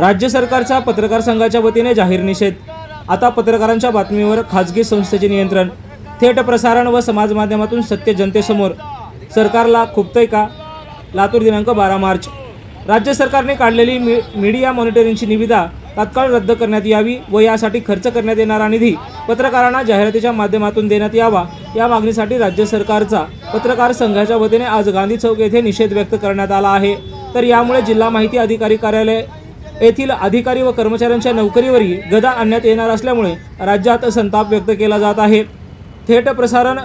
राज्य सरकारचा पत्रकार संघाच्या वतीने जाहीर निषेध. आता पत्रकारांच्या बातमीवर खाजगी संस्थेचे नियंत्रण. थेट प्रसारण व समाज माध्यमातून सत्य जनतेसमोर. सरकारला खुपतंय का? लातूर दिनांक बारा मार्च. राज्य सरकारने काढलेली मी मीडिया मॉनिटरिंगची निविदा तात्काळ रद्द करण्यात यावी व यासाठी खर्च करण्यात येणारा निधी पत्रकारांना जाहिरातीच्या माध्यमातून देण्यात यावा या मागणीसाठी राज्य सरकारचा पत्रकार संघाच्या वतीने आज गांधी चौक येथे निषेध व्यक्त करण्यात आला आहे. तर यामुळे जिल्हा माहिती अधिकारी कार्यालय येथील अधिकारी व कर्मचाऱ्यांच्या नोकरीवरही गदा आणण्यात येणार असल्यामुळे राज्यात संताप व्यक्त केला जात आहे. थेट प्रसारण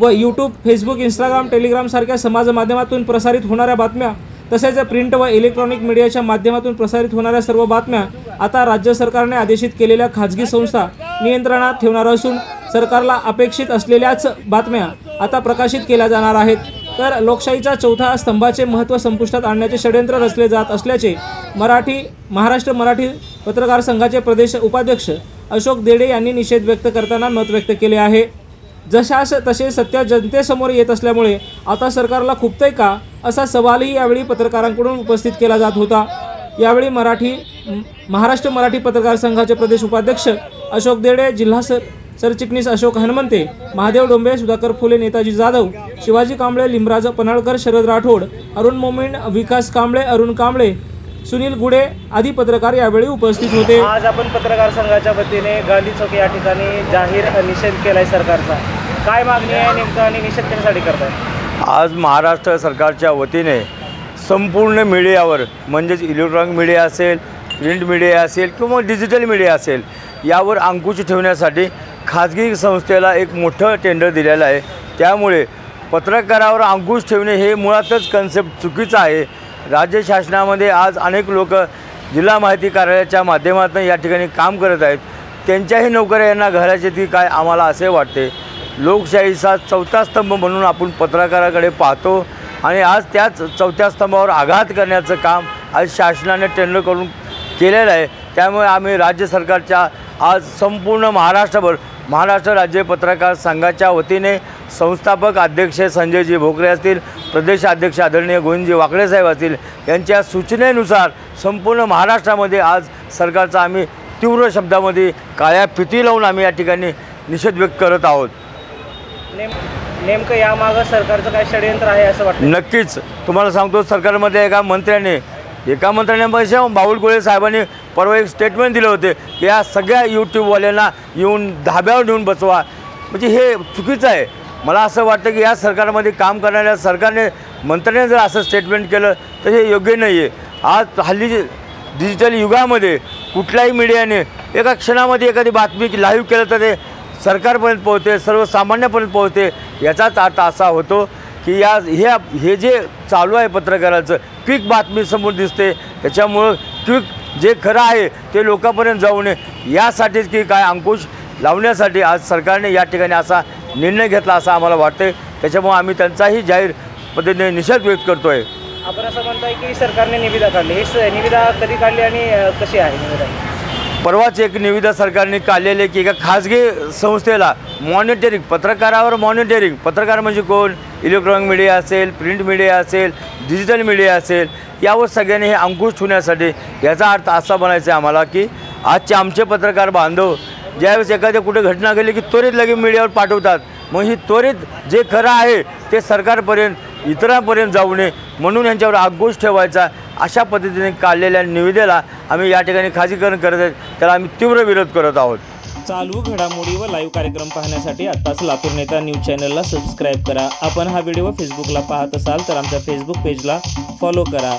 व यूट्यूब फेसबुक इंस्टाग्राम टेलिग्रामसारख्या समाज माध्यमातून प्रसारित होणाऱ्या बातम्या तसेच प्रिंट व इलेक्ट्रॉनिक मीडियाच्या माध्यमातून प्रसारित होणाऱ्या सर्व बातम्या आता राज्य सरकारने आदेशित केलेल्या खाजगी संस्था नियंत्रणात ठेवणार असून सरकारला अपेक्षित असलेल्याच बातम्या आता प्रकाशित केल्या जाणार आहेत. तर लोकशाहीच्या चौथा स्तंभाचे महत्त्व संपुष्टात आणण्याचे षडयंत्र रचले जात असल्याचे मराठी महाराष्ट्र मराठी पत्रकार संघाचे प्रदेश उपाध्यक्ष अशोक देडे यांनी निषेध व्यक्त करताना मत व्यक्त केले आहे. जशास तसे सत्य जनतेसमोर येत असल्यामुळे आता सरकारला खुपतंय का असा सवालही यावेळी पत्रकारांकडून उपस्थित केला जात होता. यावेळी मराठी महाराष्ट्र मराठी पत्रकार संघाचे प्रदेश उपाध्यक्ष अशोक देडे जिल्हा सर सरचिटणीस अशोक हनुमंते महादेव डोंबे सुधाकर फुले नेताजी जाधव शिवाजी कांबळे लिमराज पन्हाळकर शरद राठोड अरुण मोमीन विकास कांबळे अरुण कांबळे सुनील गुडे आदी पत्रकार यावेळी उपस्थित होते. आज आपण पत्रकार संघाच्या वतीने गांधी चौक या ठिकाणी जाहीर निषेध केलाय सरकारचा. काय मागणी आहे नेमकं आणि निषेध कशासाठी करताय? आज महाराष्ट्र सरकारच्या वतीने संपूर्ण मीडियावर म्हणजेच इलेक्ट्रॉनिक मीडिया असेल प्रिंट मीडिया असेल किंवा डिजिटल मीडिया असेल यावर अंकुश ठेवण्यासाठी खाजगी संस्थेला एक मोठं टेंडर दिलेलं आहे. त्यामुळे पत्रकारावर अंकुश ठेवणे हे मुळातच कन्सेप्ट चुकीचं आहे. राज्य शासनामध्ये आज अनेक लोक जिल्हा माहिती कार्यालयाच्या माध्यमातून या ठिकाणी काम करत आहेत. त्यांच्याही नोकऱ्या यांना घराचे ती काय आम्हाला असे वाटते. लोकशाहीचा चौथा स्तंभ म्हणून आपण पत्रकाराकडे पाहतो आणि आज त्याच चौथ्या स्तंभावर आघात करण्याचं काम आज शासनाने टेंडर करून केलेलं आहे. त्यामुळे आम्ही राज्य सरकारच्या आज संपूर्ण महाराष्ट्रभर महाराष्ट्र राज्य पत्रकार संघाच्या वतीने संस्थापक अध्यक्ष संजयजी भोकरे असतील प्रदेशाध्यक्ष आदरणीय गोविंदजी वाकडे साहेब असतील यांच्या सूचनेनुसार संपूर्ण महाराष्ट्रामध्ये आज सरकारचा आम्ही तीव्र शब्दामध्ये काळ्या फिती लावून आम्ही या ठिकाणी निषेध व्यक्त करत आहोत. नेम नेमकं यामागं सरकारचं काय षडयंत्र आहे असं वाटतं नक्कीच. तुम्हाला सांगतो सरकारमध्ये एका मंत्र्याने एका मंत्र्याने पैसे बाबुल गोळे साहेबांनी परवा एक स्टेटमेंट दिलं होते की या सगळ्या यूट्यूबवाल्यांना येऊन धाब्यावर नेऊन बसवा. म्हणजे हे चुकीचं आहे. मला असं वाटतं की या सरकारमध्ये काम करणाऱ्या सरकारने मंत्र्याने जर असं स्टेटमेंट केलं तर हे योग्य नाही आहे आज हल्ली डिजिटल युगामध्ये कुठल्याही मीडियाने एका क्षणामध्ये एखादी बातमी लाईव्ह केलं तर ते सरकारपर्यंत पोहोचते सर्वसामान्यपर्यंत पोहोचते. याचाच अर्थ असा होतो की या हे हे जे चालू आहे पत्रकाराचं क्विक बातमी समोर दिसते. त्याच्यामुळं क्विक जे खरं आहे ते लोकांपर्यंत जाऊ नये. यासाठीच की काय अंकुश लावण्यासाठी आज सरकारने या ठिकाणी असा निर्णय घेतला असं आम्हाला वाटते त्याच्यामुळे आम्ही त्यांचाही जाहीर पद्धतीने निषेध व्यक्त करतो आहे आपण असं म्हणताय की सरकारने निविदा काढली. हे निविदा कधी काढली आणि कशी आहे निविदा? परवाच एक निविदा सरकारने काढलेले आहे की एका खाजगी संस्थेला मॉनिटरिंग पत्रकारावर मॉनिटरिंग पत्रकार म्हणजे कोण? इलेक्ट्रॉनिक मीडिया असेल प्रिंट मीडिया असेल डिजिटल मीडिया असेल यावर सगळ्यांनी हे अंकुश ठेवण्यासाठी याचा अर्थ असा बनायचा आहे आम्हाला की आजचे आमचे पत्रकार बांधव ज्यावेळेस एखाद्या कुठे घटना घडली की त्वरित लगेच मीडियावर पाठवतात. मग ही त्वरित जे खरं आहे ते सरकारपर्यंत इतरांपर्यंत जाऊ नये म्हणून यांच्यावर आक्रोश ठेवायचा अशा पद्धतीने काढलेल्या निविदेला आम्ही या ठिकाणी खाजगीकरण करत आहेत त्याला आम्ही तीव्र विरोध करत आहोत. चालू घडामोडी व लाईव्ह कार्यक्रम पाहण्यासाठी आत्ताच लातूर नेता न्यूज चॅनलला सबस्क्राईब करा. आपण हा व्हिडिओ फेसबुकला पाहत असाल तर आमच्या फेसबुक पेजला फॉलो करा.